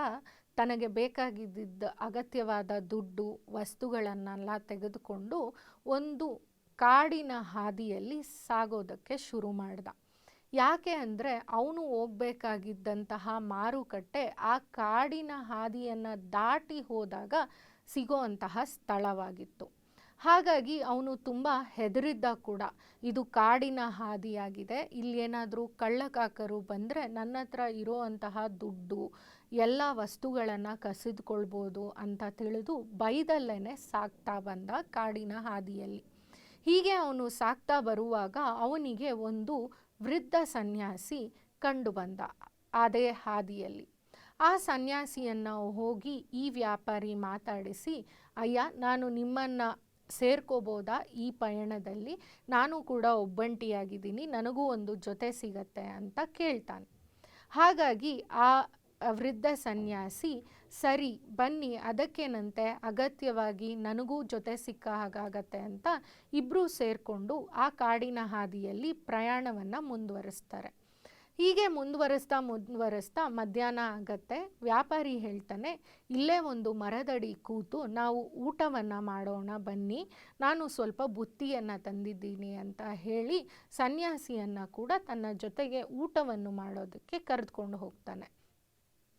ತನಗೆ ಬೇಕಾಗಿದ್ದ ಅಗತ್ಯವಾದ ದುಡ್ಡು, ವಸ್ತುಗಳನ್ನೆಲ್ಲ ತೆಗೆದುಕೊಂಡು ಒಂದು ಕಾಡಿನ ಹಾದಿಯಲ್ಲಿ ಸಾಗೋದಕ್ಕೆ ಶುರು ಮಾಡ್ದ. ಯಾಕೆ ಅಂದರೆ ಅವನು ಹೋಗ್ಬೇಕಾಗಿದ್ದಂತಹ ಮಾರುಕಟ್ಟೆ ಆ ಕಾಡಿನ ಹಾದಿಯನ್ನು ದಾಟಿ ಹೋದಾಗ ಸಿಗೋವಂತಹ ಸ್ಥಳವಾಗಿತ್ತು. ಹಾಗಾಗಿ ಅವನು ತುಂಬ ಹೆದರಿದ್ದ ಕೂಡ, ಇದು ಕಾಡಿನ ಹಾದಿಯಾಗಿದೆ ಇಲ್ಲಿ ಏನಾದರೂ ಕಳ್ಳಕಾಕರು ಬಂದರೆ ನನ್ನ ಹತ್ರ ಇರೋವಂತಹ ದುಡ್ಡು, ಎಲ್ಲ ವಸ್ತುಗಳನ್ನು ಕಸಿದುಕೊಳ್ಬೋದು ಅಂತ ತಿಳಿದು ಬೈದಲ್ಲೇ ಸಾಕ್ತಾ ಬಂದ ಕಾಡಿನ ಹಾದಿಯಲ್ಲಿ. ಹೀಗೆ ಅವನು ಸಾಕ್ತಾ ಬರುವಾಗ ಅವನಿಗೆ ಒಂದು ವೃದ್ಧ ಸನ್ಯಾಸಿ ಕಂಡುಬಂದ ಅದೇ ಹಾದಿಯಲ್ಲಿ. ಆ ಸನ್ಯಾಸಿಯನ್ನು ಹೋಗಿ ಈ ವ್ಯಾಪಾರಿ ಮಾತಾಡಿಸಿ, ಅಯ್ಯ, ನಾನು ನಿಮ್ಮನ್ನು ಸೇರ್ಕೋಬೋದಾ ಈ ಪಯಣದಲ್ಲಿ? ನಾನು ಕೂಡ ಒಬ್ಬಂಟಿಯಾಗಿದ್ದೀನಿ, ನನಗೂ ಒಂದು ಜೊತೆ ಸಿಗತ್ತೆ ಅಂತ ಕೇಳ್ತಾನೆ. ಹಾಗಾಗಿ ಆ ವೃದ್ಧ ಸನ್ಯಾಸಿ ಸರಿ, ಬನ್ನಿ, ಅದಕ್ಕೇನಂತೆ ಅಗತ್ಯವಾಗಿ ನನಗೂ ಜೊತೆ ಸಿಕ್ಕ ಹಾಗಾಗತ್ತೆ ಅಂತ ಇಬ್ಬರೂ ಸೇರಿಕೊಂಡು ಆ ಕಾಡಿನ ಹಾದಿಯಲ್ಲಿ ಪ್ರಯಾಣವನ್ನು ಮುಂದುವರಿಸ್ತಾರೆ. ಹೀಗೆ ಮುಂದುವರಿಸ್ತಾ ಮುಂದುವರಿಸ್ತಾ ಮಧ್ಯಾಹ್ನ ಆಗತ್ತೆ. ವ್ಯಾಪಾರಿ ಹೇಳ್ತಾನೆ, ಇಲ್ಲೇ ಒಂದು ಮರದಡಿ ಕೂತು ನಾವು ಊಟವನ್ನು ಮಾಡೋಣ, ಬನ್ನಿ, ನಾನು ಸ್ವಲ್ಪ ಬುತ್ತಿಯನ್ನು ತಂದಿದ್ದೀನಿ ಅಂತ ಹೇಳಿ ಸನ್ಯಾಸಿಯನ್ನು ಕೂಡ ತನ್ನ ಜೊತೆಗೆ ಊಟವನ್ನು ಮಾಡೋದಕ್ಕೆ ಕರೆದುಕೊಂಡು ಹೋಗ್ತಾನೆ.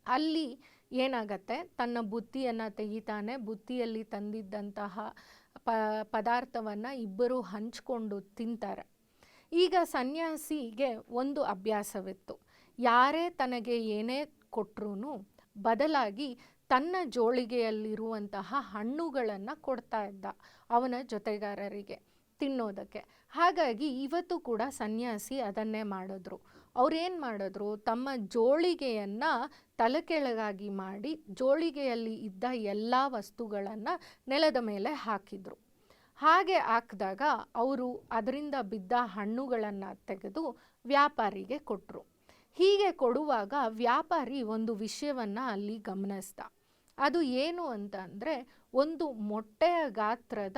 ಅಲ್ಲಿ ಏನಾಗತ್ತೆ? ತನ್ನ ಬುತ್ತಿಯನ್ನು ತೆಗಿತಾನೆ ಬುತ್ತಿಯಲ್ಲಿ ತಂದಿದ್ದಂತಹ ಪ, ಪದಾರ್ಥವನ್ನು ಇಬ್ಬರು ಹಂಚ್ಕೊಂಡು ತಿಂತಾರೆ. ಈಗ ಸನ್ಯಾಸಿಗೆ ಒಂದು ಅಭ್ಯಾಸವಿತ್ತು. ಯಾರೇ ತನಗೆ ಏನೇ ಕೊಟ್ರೂ ಬದಲಾಗಿ ತನ್ನ ಜೋಳಿಗೆಯಲ್ಲಿರುವಂತಹ ಹಣ್ಣುಗಳನ್ನು ಕೊಡ್ತಾ ಇದ್ದ ಅವನ ಜೊತೆಗಾರರಿಗೆ ತಿನ್ನೋದಕ್ಕೆ. ಹಾಗಾಗಿ ಇವತ್ತು ಕೂಡ ಸನ್ಯಾಸಿ ಅದನ್ನೇ ಮಾಡಿದ್ರು. ಅವ್ರೇನು ಮಾಡಿದ್ರು? ತಮ್ಮ ಜೋಳಿಗೆಯನ್ನು ತಲೆಕೆಳಗಾಗಿ ಮಾಡಿ ಜೋಳಿಗೆಯಲ್ಲಿ ಇದ್ದ ಎಲ್ಲ ವಸ್ತುಗಳನ್ನು ನೆಲದ ಮೇಲೆ ಹಾಕಿದರು. ಹಾಗೆ ಹಾಕಿದಾಗ ಅವರು ಅದರಿಂದ ಬಿದ್ದ ಹಣ್ಣುಗಳನ್ನು ತೆಗೆದು ವ್ಯಾಪಾರಿಗೆ ಕೊಟ್ಟರು ಹೀಗೆ ಕೊಡುವಾಗ ವ್ಯಾಪಾರಿ ಒಂದು ವಿಷಯವನ್ನು ಅಲ್ಲಿ ಗಮನಿಸ್ದ. ಅದು ಏನು ಅಂತ ಅಂದರೆ ಒಂದು ಮೊಟ್ಟೆಯ ಗಾತ್ರದ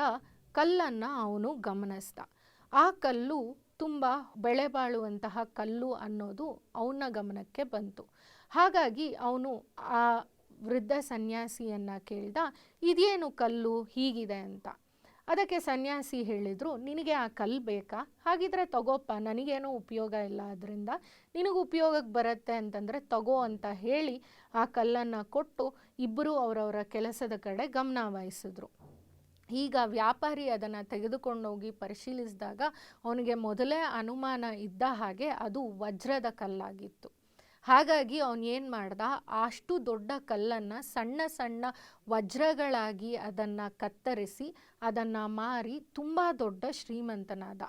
ಕಲ್ಲನ್ನು ಅವನು ಗಮನಿಸ್ದ. ಆ ಕಲ್ಲು ತುಂಬ ಬೆಳೆ ಬಾಳುವಂತಹ ಕಲ್ಲು ಅನ್ನೋದು ಅವನ ಗಮನಕ್ಕೆ ಬಂತು. ಹಾಗಾಗಿ ಅವನು ಆ ವೃದ್ಧ ಸನ್ಯಾಸಿಯನ್ನು ಕೇಳ್ದ, ಇದೇನು ಕಲ್ಲು? ಹೀಗಿದೆ ಅಂತ. ಅದಕ್ಕೆ ಸನ್ಯಾಸಿ ಹೇಳಿದರು, ನಿನಗೆ ಆ ಕಲ್ಲು ಬೇಕಾ? ಹಾಗಿದ್ರೆ ತಗೋಪ್ಪ, ನನಗೇನೂ ಉಪಯೋಗ ಇಲ್ಲ ಅದರಿಂದ ನಿನಗೆ ಉಪಯೋಗಕ್ಕೆ ಬರುತ್ತೆ ಅಂತಂದರೆ ತಗೋ ಅಂತ ಹೇಳಿ ಆ ಕಲ್ಲನ್ನು ಕೊಟ್ಟು ಇಬ್ಬರೂ ಅವರವರ ಕೆಲಸದ ಕಡೆ ಗಮನ ವಹಿಸಿದ್ರು. ಈಗ ವ್ಯಾಪಾರಿ ಅದನ್ನು ತೆಗೆದುಕೊಂಡೋಗಿ ಪರಿಶೀಲಿಸಿದಾಗ ಅವನಿಗೆ ಮೊದಲೇ ಅನುಮಾನ ಇದ್ದ ಹಾಗೆ ಅದು ವಜ್ರದ ಕಲ್ಲಾಗಿತ್ತು. ಹಾಗಾಗಿ ಅವನು ಏನು ಮಾಡ್ದ, ಅಷ್ಟು ದೊಡ್ಡ ಕಲ್ಲನ್ನು ಸಣ್ಣ ಸಣ್ಣ ವಜ್ರಗಳಾಗಿ ಅದನ್ನು ಕತ್ತರಿಸಿ ಅದನ್ನು ಮಾರಿ ತುಂಬ ದೊಡ್ಡ ಶ್ರೀಮಂತನಾದ.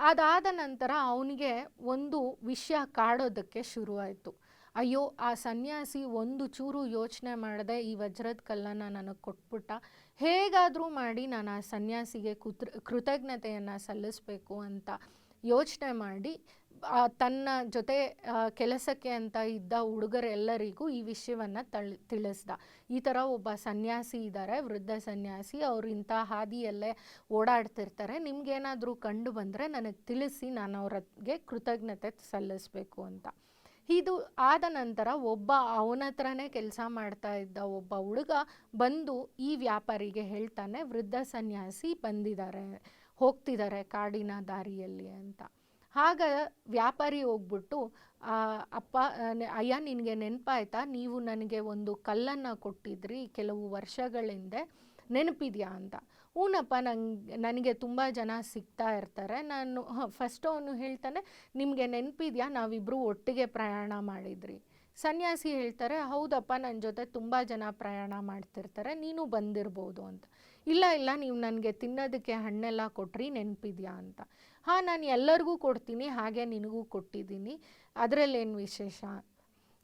ಅದಾದ ನಂತರ ಅವನಿಗೆ ಒಂದು ವಿಷಯ ಕಾಡೋದಕ್ಕೆ ಶುರುವಾಯಿತು. ಅಯ್ಯೋ, ಆ ಸನ್ಯಾಸಿ ಒಂದು ಚೂರು ಯೋಚನೆ ಮಾಡದೆ ಈ ವಜ್ರದ ಕಲ್ಲನ್ನು ನನಗೆ ಕೊಟ್ಬಿಟ್ಟ. ಹೇಗಾದರೂ ಮಾಡಿ ನಾನು ಆ ಸನ್ಯಾಸಿಗೆ ಕುತೃ ಕೃತಜ್ಞತೆಯನ್ನು ಸಲ್ಲಿಸಬೇಕು ಅಂತ ಯೋಚನೆ ಮಾಡಿ ತನ್ನ ಜೊತೆ ಕೆಲಸಕ್ಕೆ ಅಂತ ಇದ್ದ ಹುಡುಗರೆಲ್ಲರಿಗೂ ಈ ವಿಷಯವನ್ನು ತಳ್, ತಿಳಿಸ್ದ. ಈ ಥರ ಒಬ್ಬ ಸನ್ಯಾಸಿ ಇದ್ದಾರೆ ವೃದ್ಧ ಸನ್ಯಾಸಿ, ಅವರು ಇಂಥ ಹಾದಿಯಲ್ಲೇ ಓಡಾಡ್ತಿರ್ತಾರೆ. ನಿಮ್ಗೇನಾದರೂ ಕಂಡು ಬಂದರೆ ನನಗೆ ತಿಳಿಸಿ, ನಾನು ಅವ್ರಿಗೆ ಕೃತಜ್ಞತೆ ಸಲ್ಲಿಸಬೇಕು ಅಂತ. ಇದು ಆದ ನಂತರ ಒಬ್ಬ ಅವನ ಹತ್ರನೇ ಕೆಲಸ ಮಾಡ್ತಾ ಇದ್ದ ಒಬ್ಬ ಹುಡುಗ ಬಂದು ಈ ವ್ಯಾಪಾರಿಗೆ ಹೇಳ್ತಾನೆ, ವೃದ್ಧ ಸನ್ಯಾಸಿ ಬಂದಿದ್ದಾರೆ, ಹೋಗ್ತಿದ್ದಾರೆ ಕಾಡಿನ ದಾರಿಯಲ್ಲಿ ಅಂತ. ಆಗ ವ್ಯಾಪಾರಿ ಹೋಗ್ಬಿಟ್ಟು ಅಪ್ಪ ಅಯ್ಯ ನಿನಗೆ ನೆನಪಾಯ್ತಾ? ನೀವು ನನಗೆ ಒಂದು ಕಲ್ಲನ್ನು ಕೊಟ್ಟಿದ್ರಿ ಕೆಲವು ವರ್ಷಗಳ ಹಿಂದೆ ನೆನಪಿದೆಯಾ? ಅಂತ. ಹೂನಪ್ಪ, ನಂಗೆ, ನನಗೆ ತುಂಬ ಜನ ಸಿಗ್ತಾ ಇರ್ತಾರೆ. ನಾನು ಫಸ್ಟ್ ಅವನು ಹೇಳ್ತಾನೆ, ನಿಮಗೆ ನೆನಪಿದೆಯಾ? ನಾವಿಬ್ಬರು ಒಟ್ಟಿಗೆ ಪ್ರಯಾಣ ಮಾಡಿದ್ರಿ. ಸನ್ಯಾಸಿ ಹೇಳ್ತಾರೆ, ಹೌದಪ್ಪ ನನ್ನ ಜೊತೆ ತುಂಬ ಜನ ಪ್ರಯಾಣ ಮಾಡ್ತಿರ್ತಾರೆ, ನೀನು ಬಂದಿರ್ಬೋದು ಅಂತ. ಇಲ್ಲ ಇಲ್ಲ, ನೀವು ನನಗೆ ತಿನ್ನೋದಕ್ಕೆ ಹಣ್ಣೆಲ್ಲ ಕೊಟ್ರಿ, ನೆನಪಿದ್ಯಾ? ಅಂತ. ಹಾಂ, ನಾನು ಎಲ್ಲರಿಗೂ ಕೊಡ್ತೀನಿ, ಹಾಗೆ ನಿನಗೂ ಕೊಟ್ಟಿದ್ದೀನಿ. ಅದರಲ್ಲೇನು ವಿಶೇಷ?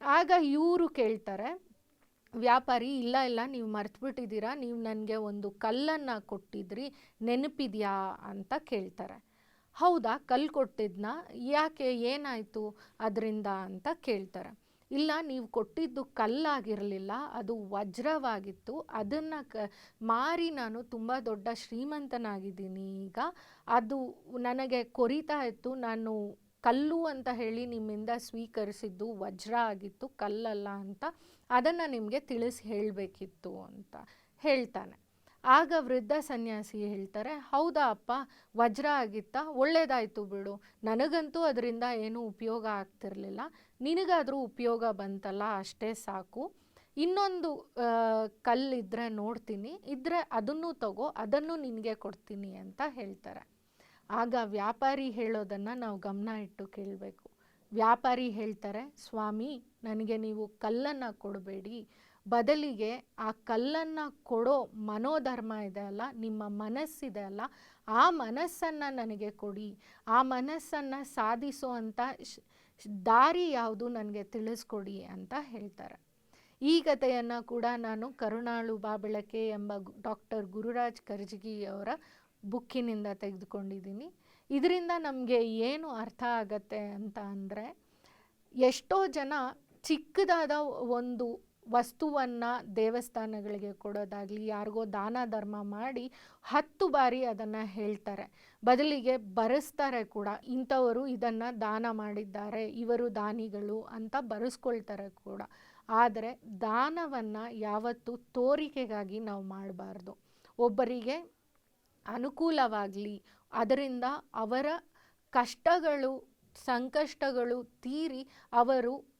ಆಗ ಇವರು ಕೇಳ್ತಾರೆ ವ್ಯಾಪಾರಿ, ಇಲ್ಲ ಇಲ್ಲ, ನೀವು ಮರ್ತುಬಿಟ್ಟಿದ್ದೀರಾ, ನೀವು ನನಗೆ ಒಂದು ಕಲ್ಲನ್ನು ಕೊಟ್ಟಿದ್ರಿ, ನೆನಪಿದೆಯಾ? ಅಂತ ಕೇಳ್ತಾರೆ. ಹೌದಾ, ಕಲ್ಲು ಕೊಟ್ಟಿದ್ನಾ? ಯಾಕೆ, ಏನಾಯಿತು ಅದರಿಂದ? ಅಂತ ಕೇಳ್ತಾರೆ. ಇಲ್ಲ, ನೀವು ಕೊಟ್ಟಿದ್ದು ಕಲ್ಲಾಗಿರಲಿಲ್ಲ, ಅದು ವಜ್ರವಾಗಿತ್ತು, ಅದನ್ನು ಕ, ಮಾರಿ ನಾನು ತುಂಬ ದೊಡ್ಡ ಶ್ರೀಮಂತನಾಗಿದ್ದೀನಿ ಈಗ, ಅದು ನನಗೆ ಕೊರಿತಾ ಇತ್ತು, ನಾನು ಕಲ್ಲು ಅಂತ ಹೇಳಿ ನಿಮ್ಮಿಂದ ಸ್ವೀಕರಿಸಿದ್ದು ವಜ್ರ ಆಗಿತ್ತು, ಕಲ್ಲಲ್ಲ ಅಂತ. ಅದನ್ನು ನಿಮಗೆ ತಿಳಿಸಿ ಹೇಳಬೇಕಿತ್ತು ಅಂತ ಹೇಳ್ತಾನೆ. ಆಗ ವೃದ್ಧ ಸನ್ಯಾಸಿ ಹೇಳ್ತಾರೆ, ಹೌದಾ ಅಪ್ಪ, ವಜ್ರ ಆಗಿತ್ತಾ? ಒಳ್ಳೇದಾಯಿತು ಬಿಡು. ನನಗಂತೂ ಅದರಿಂದ ಏನೂ ಉಪಯೋಗ ಆಗ್ತಿರಲಿಲ್ಲ. ನಿನಗಾದರೂ ಉಪಯೋಗ ಬಂತಲ್ಲ, ಅಷ್ಟೇ ಸಾಕು. ಇನ್ನೊಂದು ಕಲ್ಲಿದ್ದರೆ ನೋಡ್ತೀನಿ. ಇದ್ದರೆ ಅದನ್ನು ತಗೋ, ಅದನ್ನು ನಿನಗೆ ಕೊಡ್ತೀನಿ ಅಂತ ಹೇಳ್ತಾರೆ. ಆಗ ವ್ಯಾಪಾರಿ ಹೇಳೋದನ್ನು ನಾವು ಗಮನ ಇಟ್ಟು ಕೇಳಬೇಕು. ವ್ಯಾಪಾರಿ ಹೇಳ್ತಾರೆ, ಸ್ವಾಮಿ, ನನಗೆ ನೀವು ಕಲ್ಲನ್ನು ಕೊಡಬೇಡಿ. ಬದಲಿಗೆ ಆ ಕಲ್ಲನ್ನು ಕೊಡೋ ಮನೋಧರ್ಮ ಇದೆ ಅಲ್ಲ, ನಿಮ್ಮ ಮನಸ್ಸಿದೆ ಅಲ್ಲ, ಆ ಮನಸ್ಸನ್ನು ನನಗೆ ಕೊಡಿ. ಆ ಮನಸ್ಸನ್ನು ಸಾಧಿಸುವಂಥ ದಾರಿ ಯಾವುದು ನನಗೆ ತಿಳಿಸ್ಕೊಡಿ ಅಂತ ಹೇಳ್ತಾರೆ. ಈ ಕಥೆಯನ್ನು ಕೂಡ ನಾನು ಕರುಣಾಳು ಬಾಬಳಕೆ ಎಂಬ ಡಾಕ್ಟರ್ ಗುರುರಾಜ್ ಕರ್ಜಗಿಯವರ ಬುಕ್ಕಿನಿಂದ ತೆಗೆದುಕೊಂಡಿದ್ದೀನಿ. ಇದರಿಂದ ನಮಗೆ ಏನು ಅರ್ಥ ಆಗತ್ತೆ ಅಂತ ಅಂದರೆ, ಎಷ್ಟೋ ಜನ ಚಿಕ್ಕದಾದ ಒಂದು ವಸ್ತುವನ್ನು ದೇವಸ್ಥಾನಗಳಿಗೆ ಕೊಡೋದಾಗಲಿ, ಯಾರಿಗೋ ದಾನ ಧರ್ಮ ಮಾಡಿ ಹತ್ತು ಬಾರಿ ಅದನ್ನು ಹೇಳ್ತಾರೆ. ಬದಲಿಗೆ ಬರೆಸ್ತಾರೆ ಕೂಡ. ಇಂಥವರು ಇದನ್ನು ದಾನ ಮಾಡಿದ್ದಾರೆ, ಇವರು ದಾನಿಗಳು ಅಂತ ಬರೆಸ್ಕೊಳ್ತಾರೆ ಕೂಡ. ಆದರೆ ದಾನವನ್ನು ಯಾವತ್ತೂ ತೋರಿಕೆಗಾಗಿ ನಾವು ಮಾಡಬಾರ್ದು. ಒಬ್ಬರಿಗೆ ಅನುಕೂಲವಾಗಲಿ. ಅದರಿಂದ ಅವರ ಕಷ್ಟಗಳು, ಸಂಕಷ್ಟಗಳು ತೀರಿ ಅವರು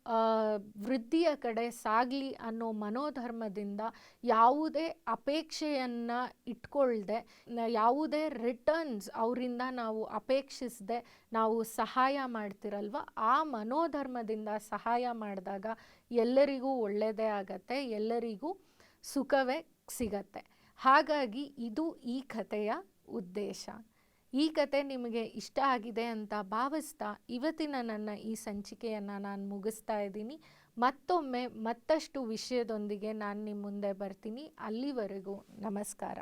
ವೃದ್ಧಿಯ ಕಡೆ ಸಾಗಲಿ ಅನ್ನೋ ಮನೋಧರ್ಮದಿಂದ ಯಾವುದೇ ಅಪೇಕ್ಷೆಯನ್ನು ಇಟ್ಕೊಳ್ದೆ, ನ- ಯಾವುದೇ ರಿಟರ್ನ್ಸ್ ಅವರಿಂದ ನಾವು ಅಪೇಕ್ಷಿಸದೆ, ನಾವು ಸಹಾಯ ಮಾಡ್ತಿರಲ್ವ? ಆ ಮನೋಧರ್ಮದಿಂದ ಸಹಾಯ ಮಾಡಿದಾಗ ಎಲ್ಲರಿಗೂ ಒಳ್ಳೆಯದೇ ಆಗತ್ತೆ, ಎಲ್ಲರಿಗೂ ಸುಖವೇ ಸಿಗತ್ತೆ. ಹಾಗಾಗಿ ಇದು ಈ ಕಥೆಯ ಉದ್ದೇಶ. ಈ ಕತೆ ನಿಮಗೆ ಇಷ್ಟ ಆಗಿದೆ ಅಂತ ಭಾವಿಸ್ತಾ ಇವತ್ತಿನ ನನ್ನ ಈ ಸಂಚಿಕೆಯನ್ನು ನಾನು ಮುಗಿಸ್ತಾ ಇದ್ದೀನಿ. ಮತ್ತೊಮ್ಮೆ ಮತ್ತಷ್ಟು ವಿಷಯದೊಂದಿಗೆ ನಾನು ನಿಮ್ಮ ಮುಂದೆ ಬರ್ತೀನಿ. ಅಲ್ಲಿವರೆಗೂ ನಮಸ್ಕಾರ.